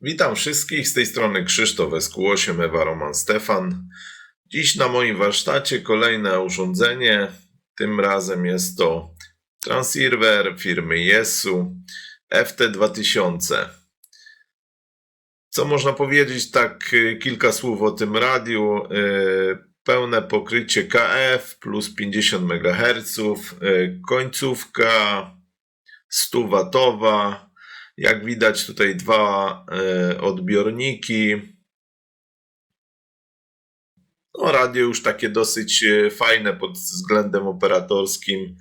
Witam wszystkich, z tej strony Krzysztof SQ8, Ewa Roman Stefan. Dziś na moim warsztacie kolejne urządzenie. Tym razem jest to transceiver firmy Yesu FT2000. Co można powiedzieć, tak y, kilka słów o tym radiu. Y, Pełne pokrycie KF plus 50 MHz, y, końcówka 100 watowa. Jak widać tutaj dwa e, odbiorniki. No, radio już takie dosyć e, fajne pod względem operatorskim.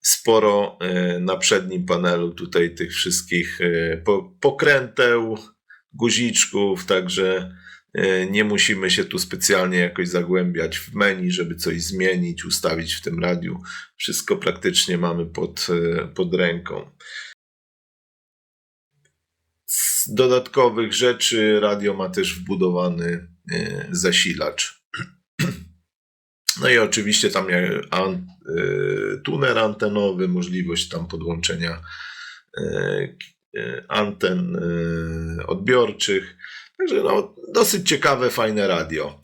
Sporo e, na przednim panelu tutaj tych wszystkich po, pokręteł, guziczków, także nie musimy się tu specjalnie jakoś zagłębiać w menu, żeby coś zmienić, ustawić w tym radiu. Wszystko praktycznie mamy pod, pod ręką. Z dodatkowych rzeczy radio ma też wbudowany e, zasilacz. No i oczywiście tam e, tuner antenowy, możliwość tam podłączenia e, anten odbiorczych. Także no, dosyć ciekawe, fajne radio.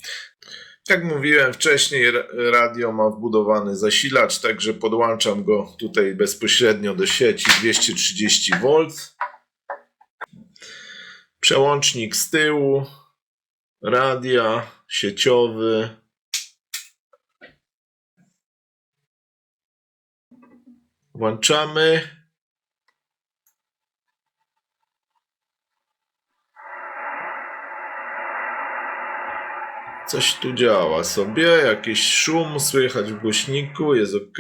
Jak mówiłem wcześniej, ra- radio ma wbudowany zasilacz, także podłączam go tutaj bezpośrednio do sieci 230 V. Przełącznik z tyłu, radia, sieciowy. Włączamy. Coś tu działa sobie, jakiś szum słychać w głośniku, jest ok.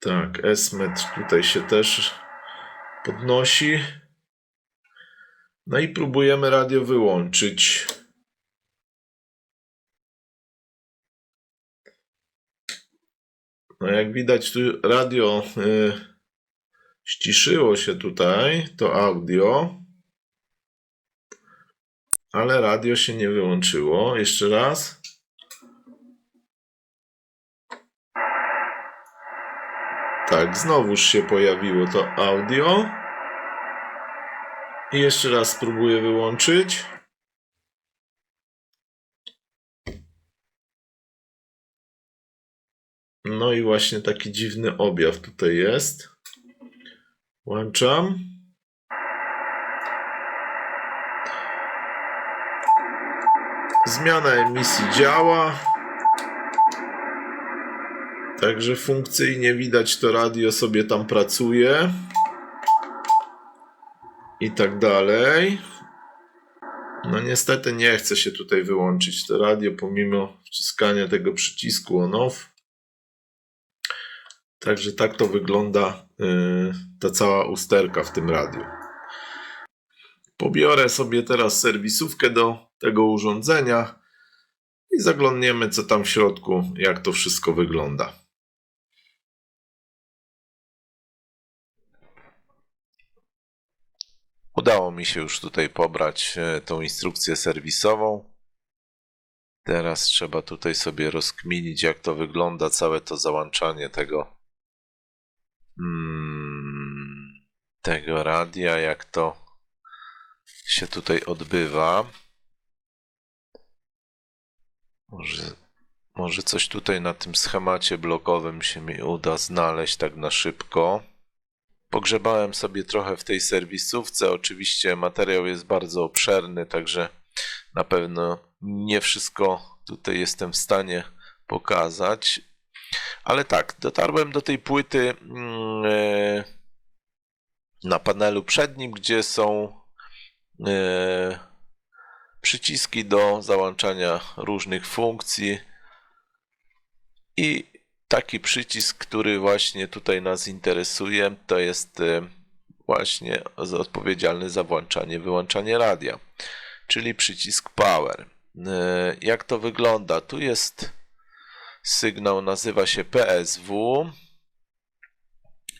Tak, S-metr tutaj się też podnosi. No i próbujemy radio wyłączyć. No jak widać tu radio y, ściszyło się tutaj, to audio. Ale radio się nie wyłączyło. Jeszcze raz. Tak, znowuż się pojawiło to audio. I jeszcze raz spróbuję wyłączyć. No i właśnie taki dziwny objaw tutaj jest. Włączam. Zmiana emisji działa. Także funkcyjnie widać to radio sobie tam pracuje. I tak dalej. No niestety nie chce się tutaj wyłączyć to radio pomimo wciskania tego przycisku on off. Także tak to wygląda yy, ta cała usterka w tym radiu. Pobiorę sobie teraz serwisówkę do tego urządzenia i zaglądniemy co tam w środku, jak to wszystko wygląda. Udało mi się już tutaj pobrać e, tą instrukcję serwisową. Teraz trzeba tutaj sobie rozkminić, jak to wygląda, całe to załączanie tego, mm, tego radia, jak to się tutaj odbywa. Może, może coś tutaj na tym schemacie blokowym się mi uda znaleźć tak na szybko. Pogrzebałem sobie trochę w tej serwisówce. Oczywiście materiał jest bardzo obszerny, także na pewno nie wszystko tutaj jestem w stanie pokazać. Ale tak, dotarłem do tej płyty mm, e, na panelu przednim, gdzie są e, przyciski do załączania różnych funkcji i taki przycisk, który właśnie tutaj nas interesuje, to jest e, właśnie odpowiedzialny za włączanie, wyłączanie radia, czyli przycisk power. E, Jak to wygląda? Tu jest sygnał, nazywa się PSW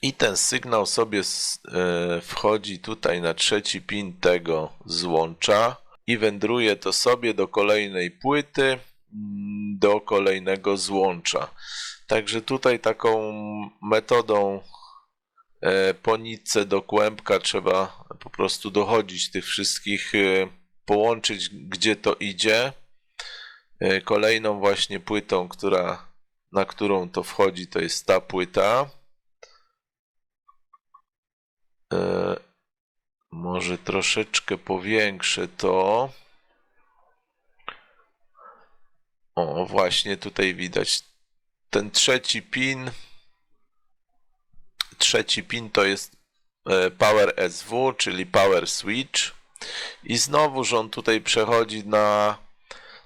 i ten sygnał sobie e, wchodzi tutaj na trzeci pin tego złącza i wędruje to sobie do kolejnej płyty, mm, do kolejnego złącza. Także tutaj taką metodą e, po nitce do kłębka trzeba po prostu dochodzić tych wszystkich, e, połączyć gdzie to idzie. E, Kolejną właśnie płytą, która, na którą to wchodzi, to jest ta płyta. Może troszeczkę powiększę to. O, właśnie tutaj widać ten trzeci pin. Trzeci pin to jest e, Power SW, czyli Power Switch. I znowuż on tutaj przechodzi na,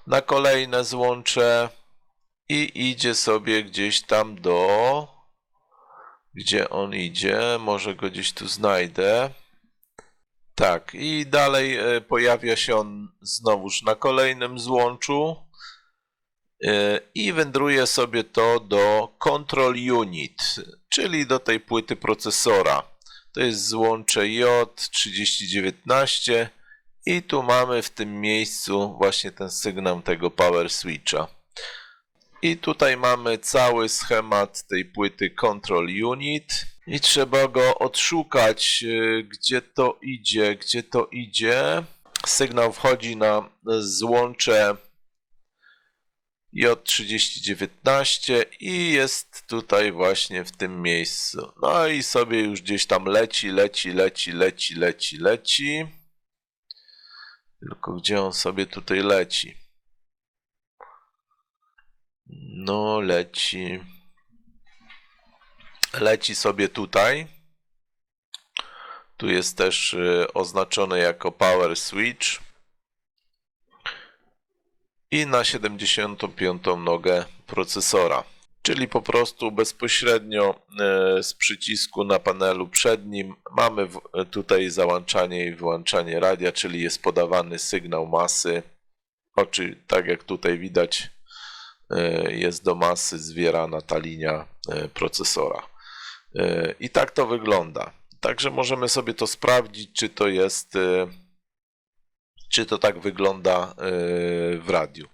na kolejne złącze i idzie sobie gdzieś tam do. Gdzie on idzie? Może go gdzieś tu znajdę. Tak, i dalej e, pojawia się on znowuż na kolejnym złączu i wędruje sobie to do Control Unit, czyli do tej płyty procesora. To jest złącze J3019 i tu mamy w tym miejscu właśnie ten sygnał tego Power Switcha. I tutaj mamy cały schemat tej płyty Control Unit i trzeba go odszukać, e, gdzie to idzie, gdzie to idzie. Sygnał wchodzi na złącze J3019 i jest tutaj właśnie w tym miejscu. No i sobie już gdzieś tam leci, leci, leci, leci, leci, leci. Tylko gdzie on sobie tutaj leci? No, leci. Leci sobie tutaj. Tu jest też y, oznaczone jako Power Switch. I na 75 nogę procesora. Czyli po prostu bezpośrednio y, z przycisku na panelu przednim mamy w- tutaj załączanie i wyłączanie radia, czyli jest podawany sygnał masy. Oczy, tak jak tutaj widać, y, jest do masy zwierana ta linia procesora. I tak to wygląda. Także możemy sobie to sprawdzić, czy to jest, czy to tak wygląda y, w radiu.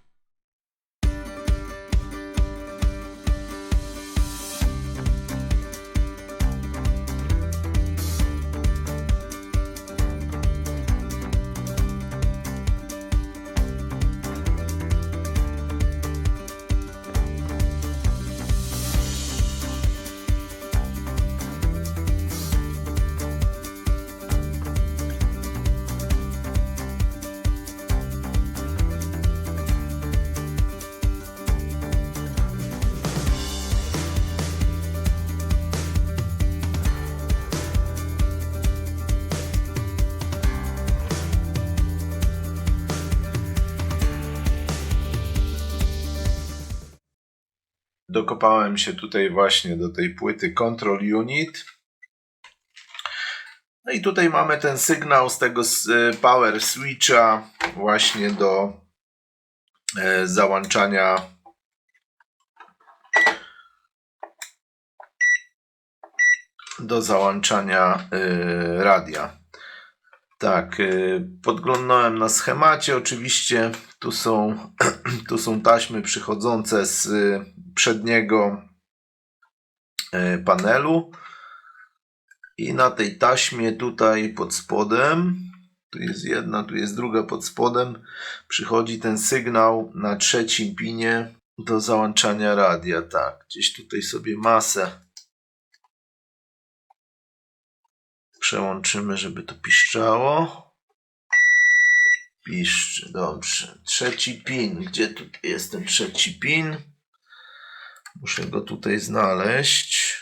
Dokopałem się tutaj właśnie do tej płyty Control Unit. No i tutaj mamy ten sygnał z tego y, Power Switcha właśnie do e, załączania do załączania y, radia. Tak, podglądałem na schemacie. Oczywiście tu są, tu są taśmy przychodzące z przedniego y, panelu. I na tej taśmie tutaj pod spodem, tu jest jedna, tu jest druga pod spodem, przychodzi ten sygnał na trzecim pinie do załączania radia. Tak, gdzieś tutaj sobie masę przełączymy, żeby to piszczało. Piszczy, dobrze. Trzeci pin. Gdzie tutaj jest ten trzeci pin? Muszę go tutaj znaleźć.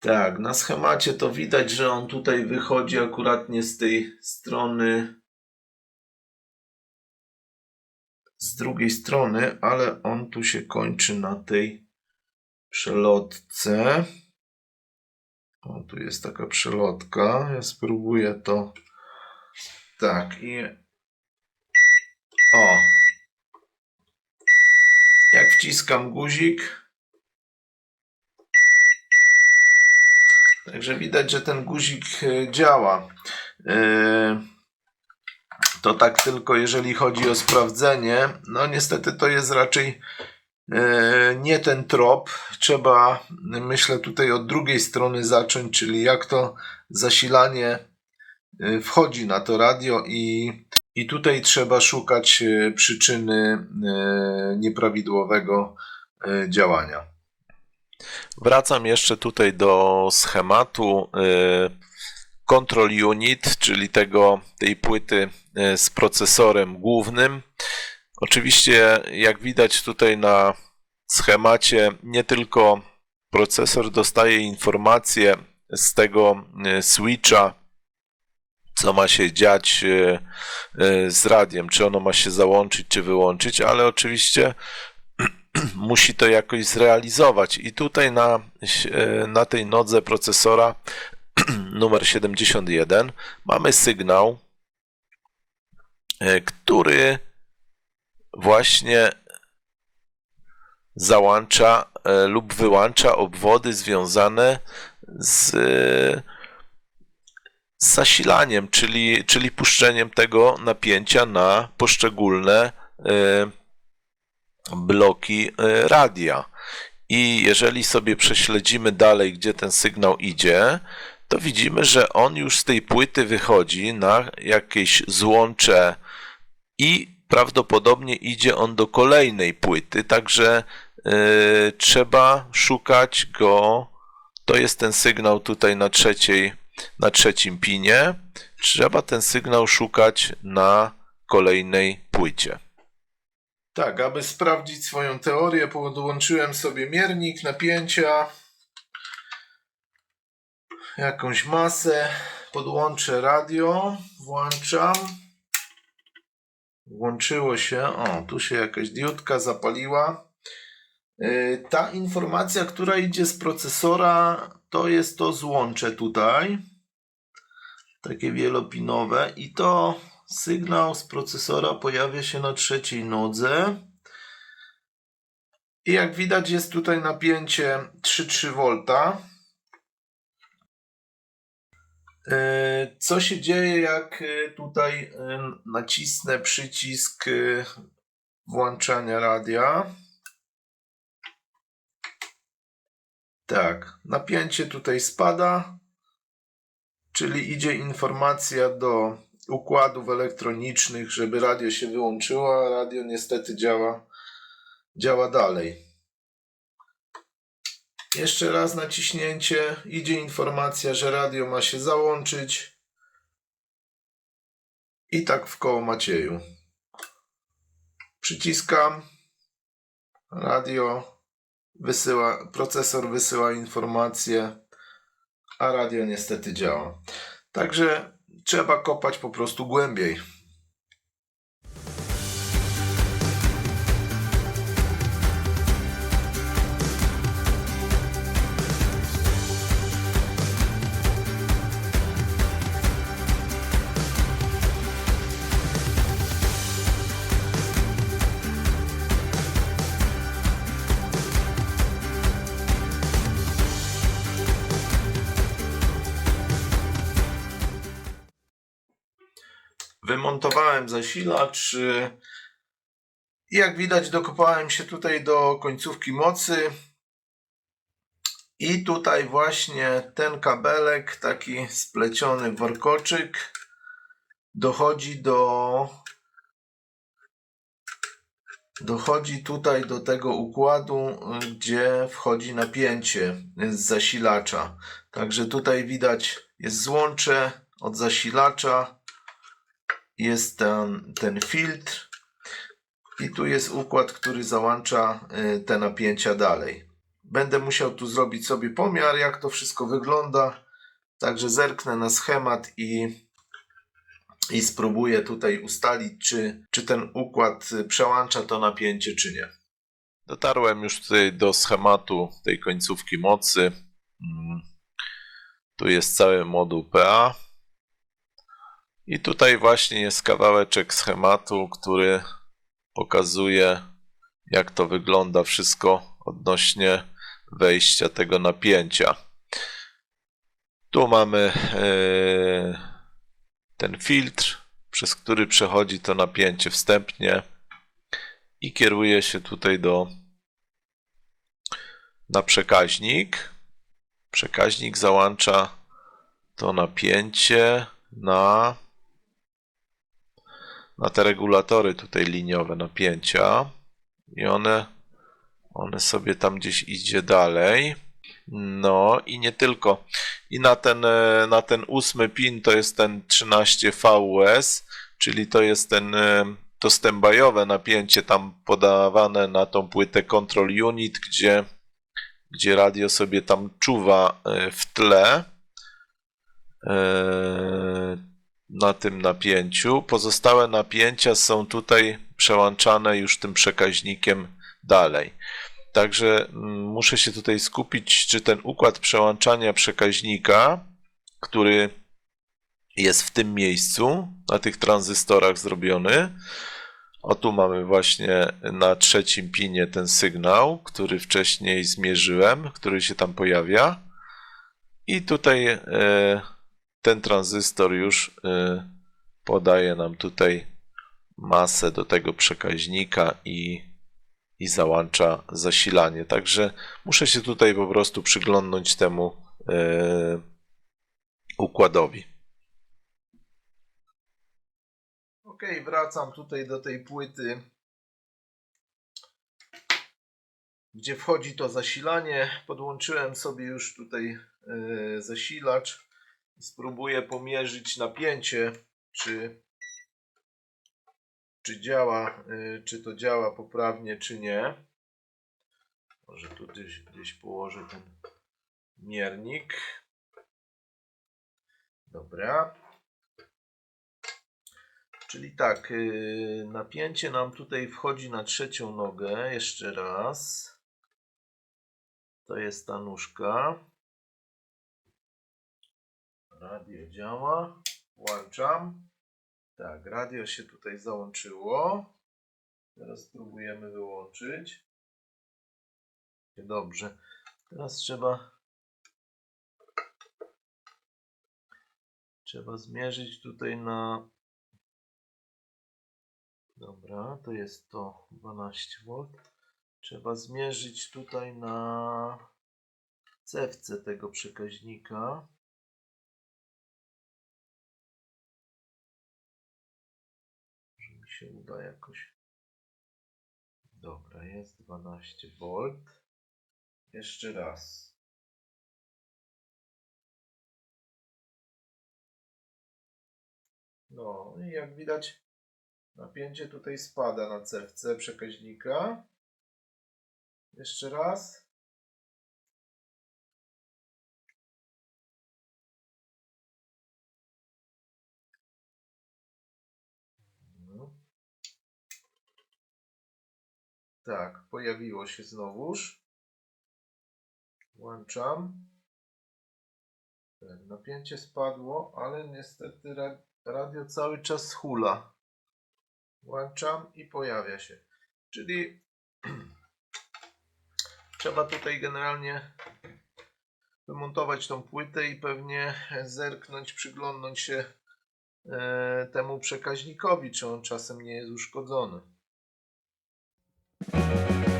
Tak, na schemacie to widać, że on tutaj wychodzi akuratnie z tej strony. Z drugiej strony, ale on tu się kończy na tej przelotce. O, tu jest taka przelotka. Ja spróbuję to. Tak, i. O. Wciskam guzik. Także widać, że ten guzik e, działa. E, To tak tylko jeżeli chodzi o sprawdzenie. No niestety to jest raczej e, nie ten trop. Trzeba, myślę, tutaj od drugiej strony zacząć, czyli jak to zasilanie wchodzi na to radio i, i tutaj trzeba szukać e, przyczyny e, nieprawidłowego e, działania. Wracam jeszcze tutaj do schematu Control Unit, czyli tego, tej płyty z procesorem głównym. Oczywiście, jak widać tutaj na schemacie, nie tylko procesor dostaje informacje z tego switcha, co ma się dziać y, y, z radiem, czy ono ma się załączyć, czy wyłączyć, ale oczywiście musi to jakoś zrealizować. I tutaj na, e, na tej nodze procesora numer 71 mamy sygnał, e, który właśnie załącza e, lub wyłącza obwody związane z, zasilaniem, czyli, czyli puszczeniem tego napięcia na poszczególne e, bloki e, radia. I jeżeli sobie prześledzimy dalej, gdzie ten sygnał idzie, to widzimy, że on już z tej płyty wychodzi na jakieś złącze i prawdopodobnie idzie on do kolejnej płyty, także e, trzeba szukać go. To jest ten sygnał tutaj na trzeciej, na trzecim pinie. Trzeba ten sygnał szukać na kolejnej płycie. Tak, aby sprawdzić swoją teorię, podłączyłem sobie miernik napięcia, jakąś masę, podłączę radio, włączam. Włączyło się, o, tu się jakaś diodka zapaliła. Yy, Ta informacja, która idzie z procesora, to jest to złącze tutaj. Takie wielopinowe i to sygnał z procesora pojawia się na trzeciej nodze. I jak widać jest tutaj napięcie 3,3 V. E, Co się dzieje, jak e, tutaj e, nacisnę przycisk włączania radia? Tak, napięcie tutaj spada, czyli idzie informacja do układów elektronicznych, żeby radio się wyłączyło, a radio niestety działa, działa dalej. Jeszcze raz naciśnięcie, idzie informacja, że radio ma się załączyć. I tak w koło Macieju. Przyciskam. Radio wysyła, procesor wysyła informację, a radio niestety działa. Także trzeba kopać po prostu głębiej. Wymontowałem zasilacz. y, jak widać, dokopałem się tutaj do końcówki mocy. I tutaj właśnie ten kabelek, taki spleciony workoczyk, dochodzi do. Dochodzi tutaj do tego układu, gdzie wchodzi napięcie z zasilacza. Także tutaj widać jest złącze od zasilacza jest ten, ten filtr i tu jest układ, który załącza y, te napięcia dalej. Będę musiał tu zrobić sobie pomiar, jak to wszystko wygląda. Także zerknę na schemat i, i spróbuję tutaj ustalić, czy, czy ten układ y, przełącza to napięcie, czy nie. Dotarłem już tutaj do schematu tej końcówki mocy. Mm. Tu jest cały moduł PA. I tutaj właśnie jest kawałeczek schematu, który pokazuje, jak to wygląda wszystko odnośnie wejścia tego napięcia. Tu mamy e, ten filtr, przez który przechodzi to napięcie wstępnie i kieruje się tutaj do na przekaźnik. Przekaźnik załącza to napięcie na, na te regulatory tutaj liniowe napięcia i one, one sobie tam gdzieś idzie dalej. No i nie tylko. I na ten, e, na ten ósmy pin to jest ten 13 VUS, czyli to jest ten e, to standbyowe napięcie tam podawane na tą płytę Control Unit, gdzie, gdzie radio sobie tam czuwa e, w tle e, na tym napięciu. Pozostałe napięcia są tutaj przełączane już tym przekaźnikiem dalej. Także mm, muszę się tutaj skupić, czy ten układ przełączania przekaźnika, który jest w tym miejscu, na tych tranzystorach zrobiony. O tu mamy właśnie na trzecim pinie ten sygnał, który wcześniej zmierzyłem, który się tam pojawia. I tutaj e, ten tranzystor już e, podaje nam tutaj masę do tego przekaźnika i, i załącza zasilanie. Także muszę się tutaj po prostu przyglądnąć temu e, układowi. Ok, wracam tutaj do tej płyty, gdzie wchodzi to zasilanie. Podłączyłem sobie już tutaj e, zasilacz spróbuję pomierzyć napięcie, czy, czy działa, e, czy to działa poprawnie, czy nie. Może tu gdzieś, gdzieś położę ten miernik. Dobra. Czyli tak, yy, napięcie nam tutaj wchodzi na trzecią nogę. Jeszcze raz. To jest ta nóżka. Radio działa. Włączam. Tak, radio się tutaj załączyło. Teraz spróbujemy wyłączyć. Dobrze. Teraz trzeba trzeba zmierzyć tutaj na Dobra, to jest to 12V. Trzeba zmierzyć tutaj na cewce tego przekaźnika. Się uda jakoś. Dobra, jest 12V. Jeszcze raz. No i jak widać Napięcie tutaj spada na cewce przekaźnika. Jeszcze raz. Tak, pojawiło się znowuż. Włączam. Tak, napięcie spadło, ale niestety ra- radio cały czas hula. Włączam i pojawia się. Czyli trzeba tutaj generalnie wymontować tą płytę i pewnie zerknąć, przyglądnąć się e, temu przekaźnikowi, czy on czasem nie jest uszkodzony. Thank you.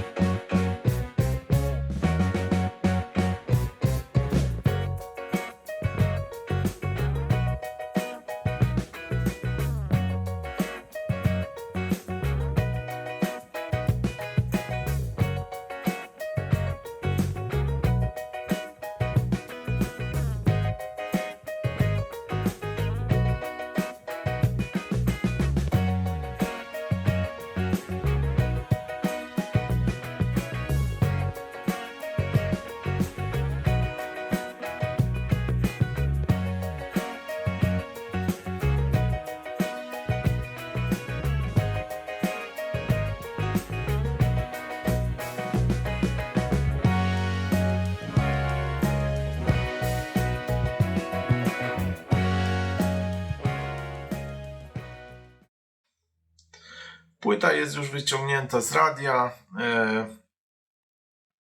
Płyta jest już wyciągnięta z radia. E,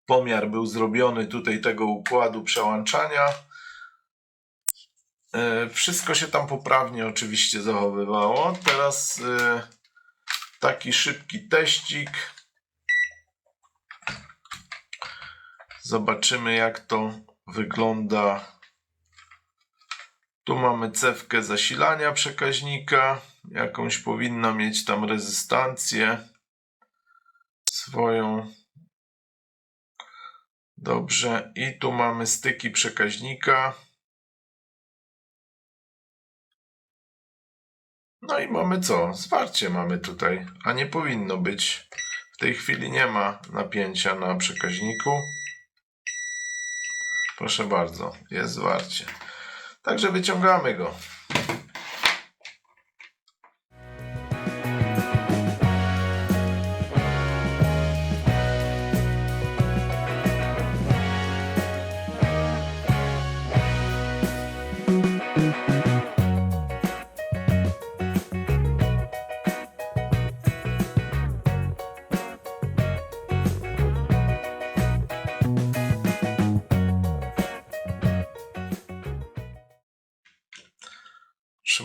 pomiar był zrobiony tutaj tego układu przełączania. E, wszystko się tam poprawnie oczywiście zachowywało. Teraz e, taki szybki teścik. Zobaczymy, jak to wygląda. Tu mamy cewkę zasilania przekaźnika. Jakąś powinna mieć tam rezystancję swoją. Dobrze. I tu mamy styki przekaźnika. No i mamy co? Zwarcie mamy tutaj, a nie powinno być. W tej chwili nie ma napięcia na przekaźniku. Proszę bardzo, jest zwarcie. Także wyciągamy go.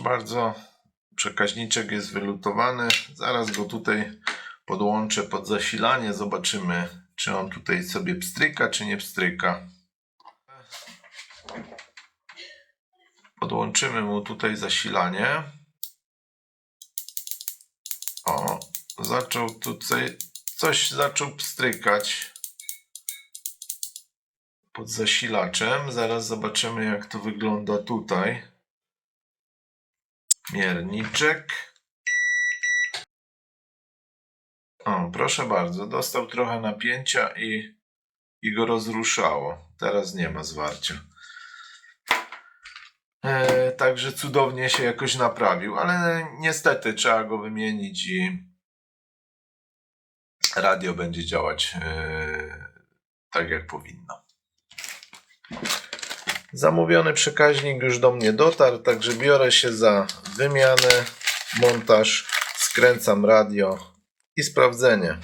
Bardzo, przekaźniczek jest wylutowany. Zaraz go tutaj podłączę pod zasilanie. Zobaczymy, czy on tutaj sobie pstryka, czy nie pstryka. Podłączymy mu tutaj zasilanie. O, zaczął tutaj, coś zaczął pstrykać pod zasilaczem. Zaraz zobaczymy, jak to wygląda tutaj. Mierniczek. O, proszę bardzo, dostał trochę napięcia i, i go rozruszało. Teraz nie ma zwarcia. E, także cudownie się jakoś naprawił, ale niestety trzeba go wymienić i radio będzie działać e, tak jak powinno. Zamówiony przekaźnik już do mnie dotarł, także biorę się za wymianę, montaż, skręcam radio i sprawdzenie.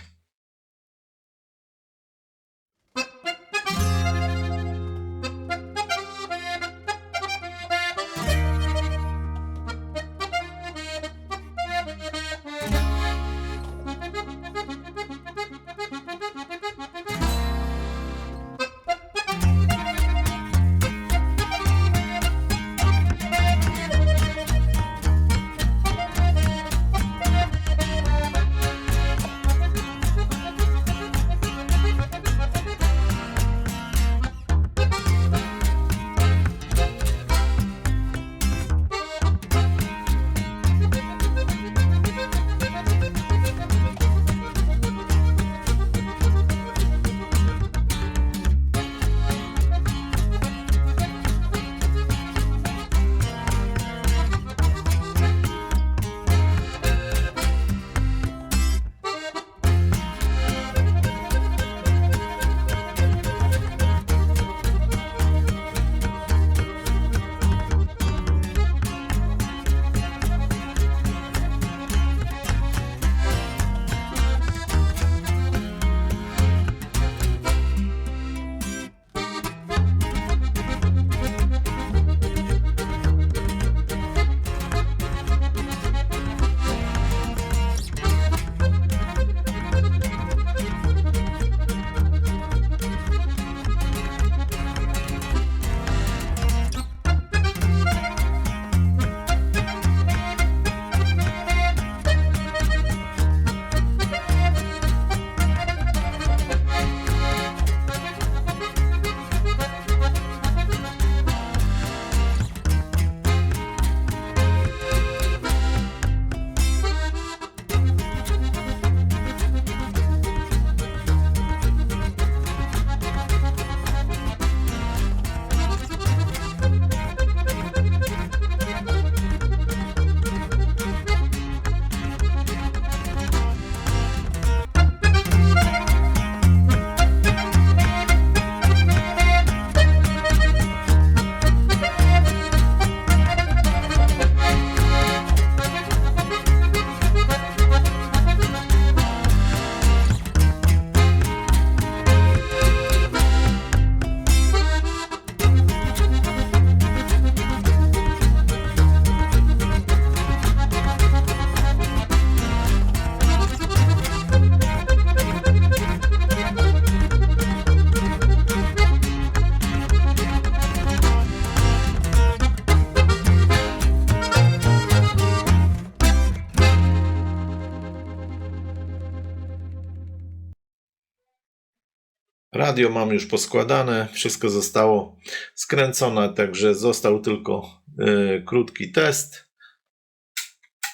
Radio mam już poskładane, wszystko zostało skręcone, także został tylko y, krótki test.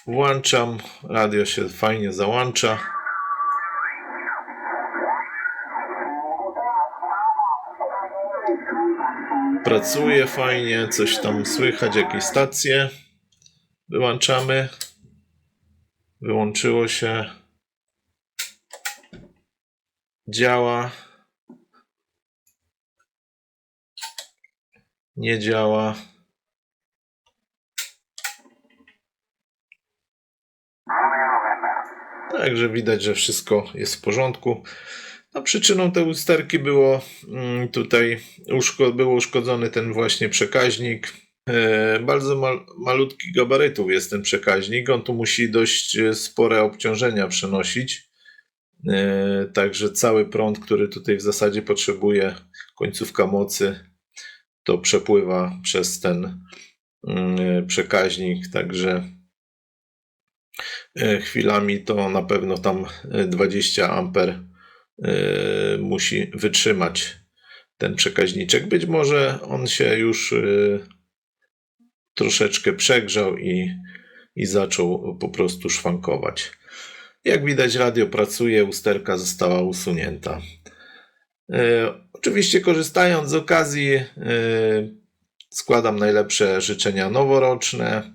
Włączam, radio się fajnie załącza. Pracuje fajnie, coś tam słychać, jakieś stacje. Wyłączamy. Wyłączyło się. Działa. Nie działa. Także widać, że wszystko jest w porządku. No, przyczyną tej usterki było mm, tutaj uszko, był uszkodzony ten właśnie przekaźnik. E, bardzo mal, malutki gabarytów jest ten przekaźnik. On tu musi dość e, spore obciążenia przenosić. E, Także cały prąd, który tutaj w zasadzie potrzebuje, końcówka mocy, to przepływa przez ten mm, przekaźnik. Także e, chwilami to na pewno tam e, 20 amper e, musi wytrzymać ten przekaźniczek. Być może on się już e, troszeczkę przegrzał i, i zaczął po prostu szwankować. Jak widać, radio pracuje, usterka została usunięta. E, Oczywiście, korzystając z okazji, e, składam najlepsze życzenia noworoczne.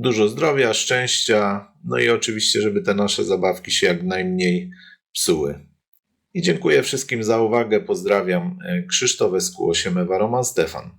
Dużo zdrowia, szczęścia, no i oczywiście, żeby te nasze zabawki się jak najmniej psuły. I dziękuję wszystkim za uwagę. Pozdrawiam. E, Krzysztof Esku 8 Ewa Roman Stefan.